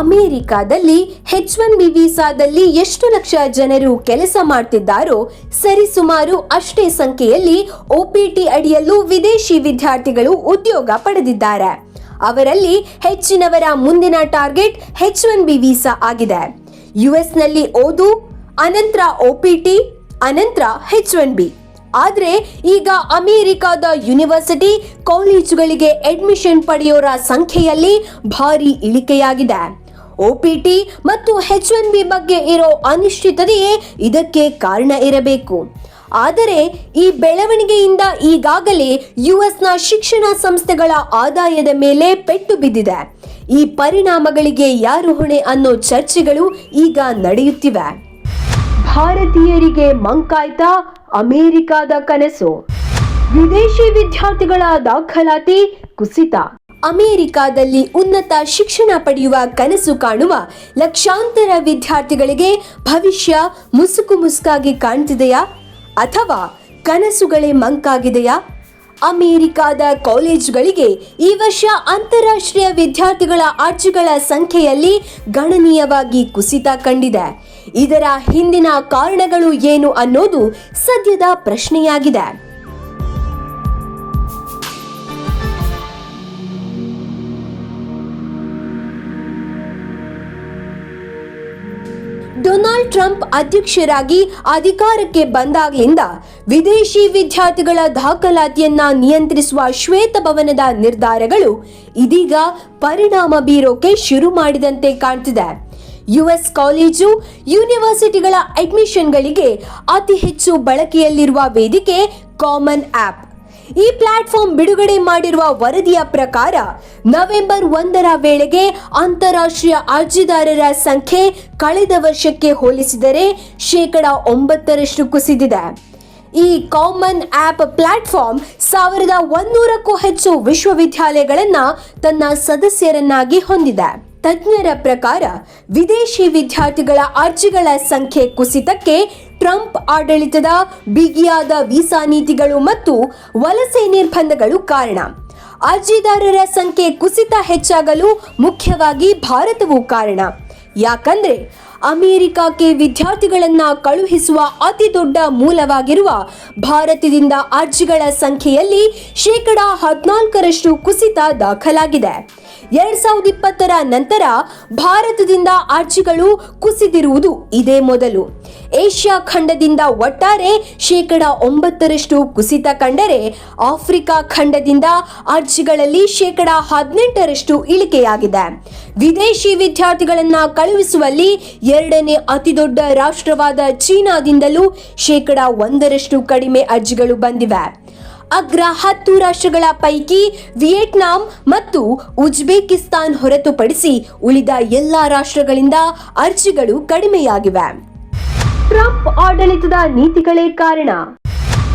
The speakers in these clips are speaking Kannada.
ಅಮೆರಿಕಾದಲ್ಲಿ ಹೆಚ್ ಒನ್ ಬಿ ವೀಸಾದಲ್ಲಿ ಎಷ್ಟು ಲಕ್ಷ ಜನರು ಕೆಲಸ ಮಾಡ್ತಿದ್ದಾರೋ ಸರಿಸುಮಾರು ಅಷ್ಟೇ ಸಂಖ್ಯೆಯಲ್ಲಿ ಒಪಿಟಿ ಅಡಿಯಲ್ಲೂ ವಿದೇಶಿ ವಿದ್ಯಾರ್ಥಿಗಳು ಉದ್ಯೋಗ ಪಡೆದಿದ್ದಾರೆ. ಅವರಲ್ಲಿ ಹೆಚ್ಚಿನವರ ಮುಂದಿನ target H one B visa ಆಗಿದೆ. ಯುಎಸ್ನಲ್ಲಿ ಓದು, ಅನಂತರ ಒಪಿಟಿ ಅನಂತರ ಹೆಚ್ ಒನ್ ಬಿ ಆದರೆ ಈಗ ಅಮೆರಿಕದ ಯೂನಿವರ್ಸಿಟಿ ಕಾಲೇಜುಗಳಿಗೆ ಅಡ್ಮಿಷನ್ ಪಡೆಯೋರ ಸಂಖ್ಯೆಯಲ್ಲಿ ಭಾರಿ ಇಳಿಕೆಯಾಗಿದೆ. ಒಪಿಟಿ ಮತ್ತು ಹೆಚ್ ಒನ್ ಬಿ ಬಗ್ಗೆ ಇರೋ ಅನಿಶ್ಚಿತತೆಯೇ ಇದಕ್ಕೆ ಕಾರಣ ಇರಬೇಕು. ಆದರೆ ಈ ಬೆಳವಣಿಗೆಯಿಂದ ಈಗಾಗಲೇ ಯುಎಸ್ನ ಶಿಕ್ಷಣ ಸಂಸ್ಥೆಗಳ ಆದಾಯದ ಮೇಲೆ ಪೆಟ್ಟು ಬಿದ್ದಿದೆ. ಈ ಪರಿಣಾಮಗಳಿಗೆ ಯಾರು ಹೊಣೆ ಅನ್ನೋ ಚರ್ಚೆಗಳು ಈಗ ನಡೆಯುತ್ತಿವೆ. ಭಾರತೀಯರಿಗೆ ಮಂಕಾಯ್ತಾ ಅಮೆರಿಕಾದ ಕನಸು. ವಿದೇಶಿ ವಿದ್ಯಾರ್ಥಿಗಳ ದಾಖಲಾತಿ ಕುಸಿತ. ಅಮೆರಿಕಾದಲ್ಲಿ ಉನ್ನತ ಶಿಕ್ಷಣ ಪಡೆಯುವ ಕನಸು ಕಾಣುವ ಲಕ್ಷಾಂತರ ವಿದ್ಯಾರ್ಥಿಗಳಿಗೆ ಭವಿಷ್ಯ ಮುಸುಕು ಮುಸುಕಾಗಿ ಕಾಣ್ತಿದೆಯಾ? ಅಥವಾ ಕನಸುಗಳೇ ಮಂಕಾಗಿದೆಯಾ? ಅಮೆರಿಕಾದ ಕಾಲೇಜುಗಳಿಗೆ ಈ ವರ್ಷ ಅಂತಾರಾಷ್ಟ್ರೀಯ ವಿದ್ಯಾರ್ಥಿಗಳ ಅರ್ಜಿಗಳ ಸಂಖ್ಯೆಯಲ್ಲಿ ಗಣನೀಯವಾಗಿ ಕುಸಿತ ಕಂಡಿದೆ. ಇದರ ಹಿಂದಿನ ಕಾರಣಗಳು ಏನು ಅನ್ನೋದು ಸದ್ಯದ ಪ್ರಶ್ನೆಯಾಗಿದೆ. ಡೊನಾಲ್ಡ್ ಟ್ರಂಪ್ ಅಧ್ಯಕ್ಷರಾಗಿ ಅಧಿಕಾರಕ್ಕೆ ಬಂದಾಗ್ಲಿಂದ ವಿದೇಶಿ ವಿದ್ಯಾರ್ಥಿಗಳ ದಾಖಲಾತಿಯನ್ನ ನಿಯಂತ್ರಿಸುವ ಶ್ವೇತಭವನದ ನಿರ್ಧಾರಗಳು ಇದೀಗ ಪರಿಣಾಮ ಬೀರೋಕೆ ಶುರು ಮಾಡಿದಂತೆ ಕಾಣ್ತಿದೆ. ಯುಎಸ್ ಕಾಲೇಜು, ಯೂನಿವರ್ಸಿಟಿಗಳ ಅಡ್ಮಿಷನ್ಗಳಿಗೆ ಅತಿ ಹೆಚ್ಚು ಬಳಕೆಯಲ್ಲಿರುವ ವೇದಿಕೆ ಕಾಮನ್ ಆಪ್ ಈ ಪ್ಲಾಟ್ಫಾರ್ಮ್ ಬಿಡುಗಡೆ ಮಾಡಿರುವ ವರದಿಯ ಪ್ರಕಾರ ನವೆಂಬರ್ ಒಂದರ ವೇಳೆಗೆ ಅಂತಾರಾಷ್ಟ್ರೀಯ ಅರ್ಜಿದಾರರ ಸಂಖ್ಯೆ ಕಳೆದ ವರ್ಷಕ್ಕೆ ಹೋಲಿಸಿದರೆ ಶೇಕಡ ಒಂಬತ್ತರಷ್ಟು ಕುಸಿದಿದೆ. ಈ ಕಾಮನ್ ಆಪ್ ಪ್ಲಾಟ್ಫಾರ್ಮ್ ಸಾವಿರದ ಒಂದೂರಕ್ಕೂ ಹೆಚ್ಚು ವಿಶ್ವವಿದ್ಯಾಲಯಗಳನ್ನು ತನ್ನ ಸದಸ್ಯರನ್ನಾಗಿ ಹೊಂದಿದೆ. ತಜ್ಞರ ಪ್ರಕಾರ ವಿದೇಶಿ ವಿದ್ಯಾರ್ಥಿಗಳ ಅರ್ಜಿಗಳ ಸಂಖ್ಯೆ ಕುಸಿತಕ್ಕೆ ಟ್ರಂಪ್ ಆಡಳಿತದ ಬಿಗಿಯಾದ ವೀಸಾ ನೀತಿಗಳು ಮತ್ತು ವಲಸೆ ನಿರ್ಬಂಧಗಳು ಕಾರಣ. ಅರ್ಜಿದಾರರ ಸಂಖ್ಯೆ ಕುಸಿತ ಹೆಚ್ಚಾಗಲು ಮುಖ್ಯವಾಗಿ ಭಾರತವು ಕಾರಣ. ಯಾಕಂದ್ರೆ ಅಮೆರಿಕಕ್ಕೆ ವಿದ್ಯಾರ್ಥಿಗಳನ್ನ ಕಳುಹಿಸುವ ಅತಿ ದೊಡ್ಡ ಮೂಲವಾಗಿರುವ ಭಾರತದಿಂದ ಅರ್ಜಿಗಳ ಸಂಖ್ಯೆಯಲ್ಲಿ ಶೇಕಡ ಹದಿನಾಲ್ಕರಷ್ಟು ಕುಸಿತ ದಾಖಲಾಗಿದೆ. ಎರಡ್ ಸಾವಿರದ ಇಪ್ಪತ್ತರ ನಂತರ ಭಾರತದಿಂದ ಅರ್ಜಿಗಳು ಕುಸಿದಿರುವುದು ಇದೇ ಮೊದಲು. ಏಷ್ಯಾ ಖಂಡದಿಂದ ಒಟ್ಟಾರೆ ಶೇಕಡ ಒಂಬತ್ತರಷ್ಟು ಕುಸಿತ ಕಂಡರೆ ಆಫ್ರಿಕಾ ಖಂಡದಿಂದ ಅರ್ಜಿಗಳಲ್ಲಿ ಶೇಕಡ ಹದಿನೆಂಟರಷ್ಟು ಇಳಿಕೆಯಾಗಿದೆ. ವಿದೇಶಿ ವಿದ್ಯಾರ್ಥಿಗಳನ್ನು ಕಳುಹಿಸುವಲ್ಲಿ ಎರಡನೇ ಅತಿದೊಡ್ಡ ರಾಷ್ಟ್ರವಾದ ಚೀನಾದಿಂದಲೂ ಶೇಕಡ ಒಂದರಷ್ಟು ಕಡಿಮೆ ಅರ್ಜಿಗಳು ಬಂದಿವೆ. ಅಗ್ರ ಹತ್ತು ರಾಷ್ಟ್ರಗಳ ಪೈಕಿ ವಿಯೆಟ್ನಾಂ ಮತ್ತು ಉಜ್ಬೇಕಿಸ್ತಾನ್ ಹೊರತುಪಡಿಸಿ ಉಳಿದ ಎಲ್ಲಾ ರಾಷ್ಟ್ರಗಳಿಂದ ಅರ್ಜಿಗಳು ಕಡಿಮೆಯಾಗಿವೆ. ಟ್ರಂಪ್ ಆಡಳಿತದ ನೀತಿಗಳೇ ಕಾರಣ.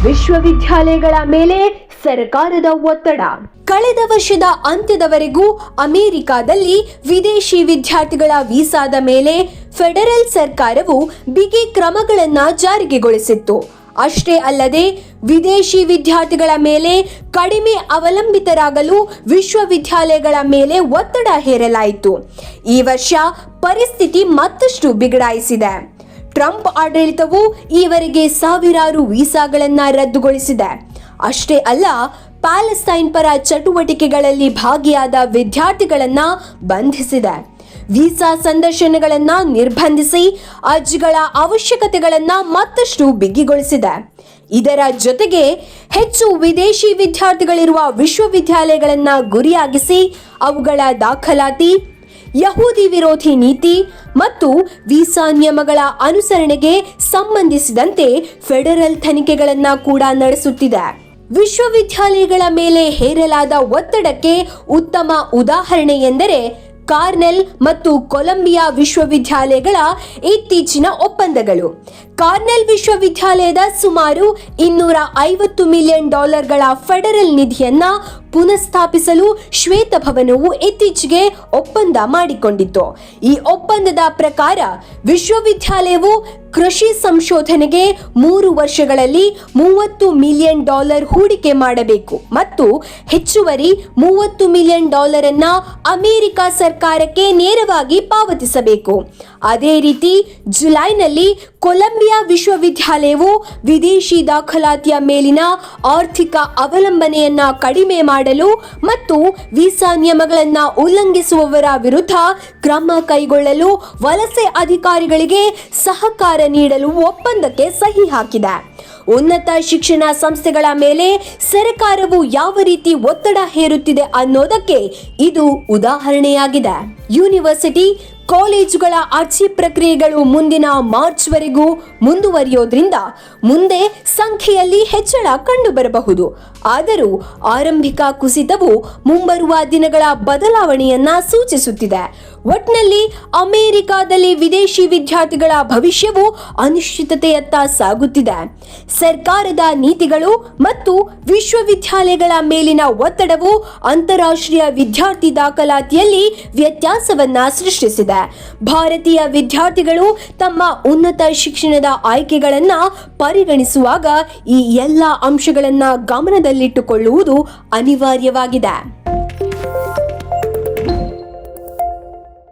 ವಿಶ್ವವಿದ್ಯಾಲಯಗಳ ಮೇಲೆ ಸರ್ಕಾರದ ಒತ್ತಡ. ಕಳೆದ ವರ್ಷದ ಅಂತ್ಯದವರೆಗೂ ಅಮೆರಿಕಾದಲ್ಲಿ ವಿದೇಶಿ ವಿದ್ಯಾರ್ಥಿಗಳ ವೀಸಾದ ಮೇಲೆ ಫೆಡರಲ್ ಸರ್ಕಾರವು ಬಿಗಿ ಕ್ರಮಗಳನ್ನು ಜಾರಿಗೆಗೊಳಿಸಿತ್ತು. ಅಷ್ಟೇ ಅಲ್ಲದೆ ವಿದೇಶಿ ವಿದ್ಯಾರ್ಥಿಗಳ ಮೇಲೆ ಕಡಿಮೆ ಅವಲಂಬಿತರಾಗಲು ವಿಶ್ವವಿದ್ಯಾಲಯಗಳ ಮೇಲೆ ಒತ್ತಡ ಹೇರಲಾಯಿತು. ಈ ವರ್ಷ ಪರಿಸ್ಥಿತಿ ಮತ್ತಷ್ಟು ಬಿಗಡಾಯಿಸಿದೆ. ಟ್ರಂಪ್ ಆಡಳಿತವು ಈವರೆಗೆ ಸಾವಿರಾರು ವೀಸಾಗಳನ್ನು ರದ್ದುಗೊಳಿಸಿದೆ. ಅಷ್ಟೇ ಅಲ್ಲ ಪ್ಯಾಲೆಸ್ತೈನ್ ಪರ ಚಟುವಟಿಕೆಗಳಲ್ಲಿ ಭಾಗಿಯಾದ ವಿದ್ಯಾರ್ಥಿಗಳನ್ನು ಬಂಧಿಸಿದೆ. ವೀಸಾ ಸಂದರ್ಶನಗಳನ್ನು ನಿರ್ಬಂಧಿಸಿ ಅರ್ಜಿಗಳ ಅವಶ್ಯಕತೆಗಳನ್ನು ಮತ್ತಷ್ಟು ಬಿಗಿಗೊಳಿಸಿದೆ. ಇದರ ಜೊತೆಗೆ ಹೆಚ್ಚು ವಿದೇಶಿ ವಿದ್ಯಾರ್ಥಿಗಳಿರುವ ವಿಶ್ವವಿದ್ಯಾಲಯಗಳನ್ನು ಗುರಿಯಾಗಿಸಿ ಅವುಗಳ ದಾಖಲಾತಿ, ಯಹೂದಿ ವಿರೋಧಿ ನೀತಿ ಮತ್ತು ವೀಸಾ ನಿಯಮಗಳ ಅನುಸರಣೆಗೆ ಸಂಬಂಧಿಸಿದಂತೆ ಫೆಡರಲ್ ತನಿಖೆಗಳನ್ನ ಕೂಡ ನಡೆಸುತ್ತಿದೆ. ವಿಶ್ವವಿದ್ಯಾಲಯಗಳ ಮೇಲೆ ಹೇರಲಾದ ಒತ್ತಡಕ್ಕೆ ಉತ್ತಮ ಉದಾಹರಣೆ ಎಂದರೆ ಕಾರ್ನೆಲ್ ಮತ್ತು ಕೊಲಂಬಿಯಾ ವಿಶ್ವವಿದ್ಯಾಲಯಗಳ ಇತ್ತೀಚಿನ ಒಪ್ಪಂದಗಳು. ಕಾರ್ನೆಲ್ ವಿಶ್ವವಿದ್ಯಾಲಯದ ಸುಮಾರು ಇನ್ನೂರ ಐವತ್ತು ಮಿಲಿಯನ್ ಡಾಲರ್ಗಳ ಫೆಡರಲ್ ನಿಧಿಯನ್ನ ಪುನಃಸ್ಥಾಪಿಸಲು ಶ್ವೇತಭವನವು ಇತ್ತೀಚೆಗೆ ಒಪ್ಪಂದ ಮಾಡಿಕೊಂಡಿತ್ತು. ಈ ಒಪ್ಪಂದದ ಪ್ರಕಾರ ವಿಶ್ವವಿದ್ಯಾಲಯವು ಕೃಷಿ ಸಂಶೋಧನೆಗೆ ಮೂರು ವರ್ಷಗಳಲ್ಲಿ ಮೂವತ್ತು ಮಿಲಿಯನ್ ಡಾಲರ್ ಹೂಡಿಕೆ ಮಾಡಬೇಕು ಮತ್ತು ಹೆಚ್ಚುವರಿ ಮೂವತ್ತು ಮಿಲಿಯನ್ ಡಾಲರ್ ಅನ್ನ ಅಮೆರಿಕ ಸರ್ಕಾರಕ್ಕೆ ನೇರವಾಗಿ ಪಾವತಿಸಬೇಕು. ಅದೇ ರೀತಿ ಜುಲೈನಲ್ಲಿ ಕೊಲಂಬಿಯಾ ವಿಶ್ವವಿದ್ಯಾಲಯವು ವಿದೇಶಿ ದಾಖಲಾತಿಯ ಮೇಲಿನ ಆರ್ಥಿಕ ಅವಲಂಬನೆಯನ್ನ ಕಡಿಮೆ ಮಾಡಲು ಮತ್ತು ವೀಸಾ ನಿಯಮಗಳನ್ನು ಉಲ್ಲಂಘಿಸುವವರ ವಿರುದ್ಧ ಕ್ರಮ ಕೈಗೊಳ್ಳಲು ವಲಸೆ ಅಧಿಕಾರಿಗಳಿಗೆ ಸಹಕಾರ ನೀಡಲು ಒಪ್ಪಂದಕ್ಕೆ ಸಹಿ ಹಾಕಿದೆ. ಉನ್ನತ ಶಿಕ್ಷಣ ಸಂಸ್ಥೆಗಳ ಮೇಲೆ ಸರ್ಕಾರವು ಯಾವ ರೀತಿ ಒತ್ತಡ ಹೇರುತ್ತಿದೆ ಅನ್ನೋದಕ್ಕೆ ಇದು ಉದಾಹರಣೆಯಾಗಿದೆ. ಯೂನಿವರ್ಸಿಟಿ ಕಾಲೇಜುಗಳ ಅರ್ಜಿ ಪ್ರಕ್ರಿಯೆಗಳು ಮುಂದಿನ ಮಾರ್ಚ್ವರೆಗೂ ಮುಂದುವರಿಯೋದ್ರಿಂದ ಮುಂದೆ ಸಂಖ್ಯೆಯಲ್ಲಿ ಹೆಚ್ಚಳ ಕಂಡುಬರಬಹುದು. ಆದರೂ ಆರಂಭಿಕ ಕುಸಿತವು ಮುಂಬರುವ ದಿನಗಳ ಬದಲಾವಣೆಯನ್ನ ಸೂಚಿಸುತ್ತಿದೆ. ಒಟ್ನಲ್ಲಿ ಅಮೆರಿಕಾದಲ್ಲಿ ವಿದೇಶಿ ವಿದ್ಯಾರ್ಥಿಗಳ ಭವಿಷ್ಯವು ಅನಿಶ್ಚಿತತೆಯತ್ತ ಸಾಗುತ್ತಿದೆ. ಸರ್ಕಾರದ ನೀತಿಗಳು ಮತ್ತು ವಿಶ್ವವಿದ್ಯಾಲಯಗಳ ಮೇಲಿನ ಒತ್ತಡವು ಅಂತಾರಾಷ್ಟ್ರೀಯ ವಿದ್ಯಾರ್ಥಿ ದಾಖಲಾತಿಯಲ್ಲಿ ವ್ಯತ್ಯಾಸವನ್ನ ಸೃಷ್ಟಿಸಿದೆ. ಭಾರತೀಯ ವಿದ್ಯಾರ್ಥಿಗಳು ತಮ್ಮ ಉನ್ನತ ಶಿಕ್ಷಣದ ಆಯ್ಕೆಗಳನ್ನ ಪರಿಗಣಿಸುವಾಗ ಈ ಎಲ್ಲ ಅಂಶಗಳನ್ನ ಗಮನದಲ್ಲಿಟ್ಟುಕೊಳ್ಳುವುದು ಅನಿವಾರ್ಯವಾಗಿದೆ.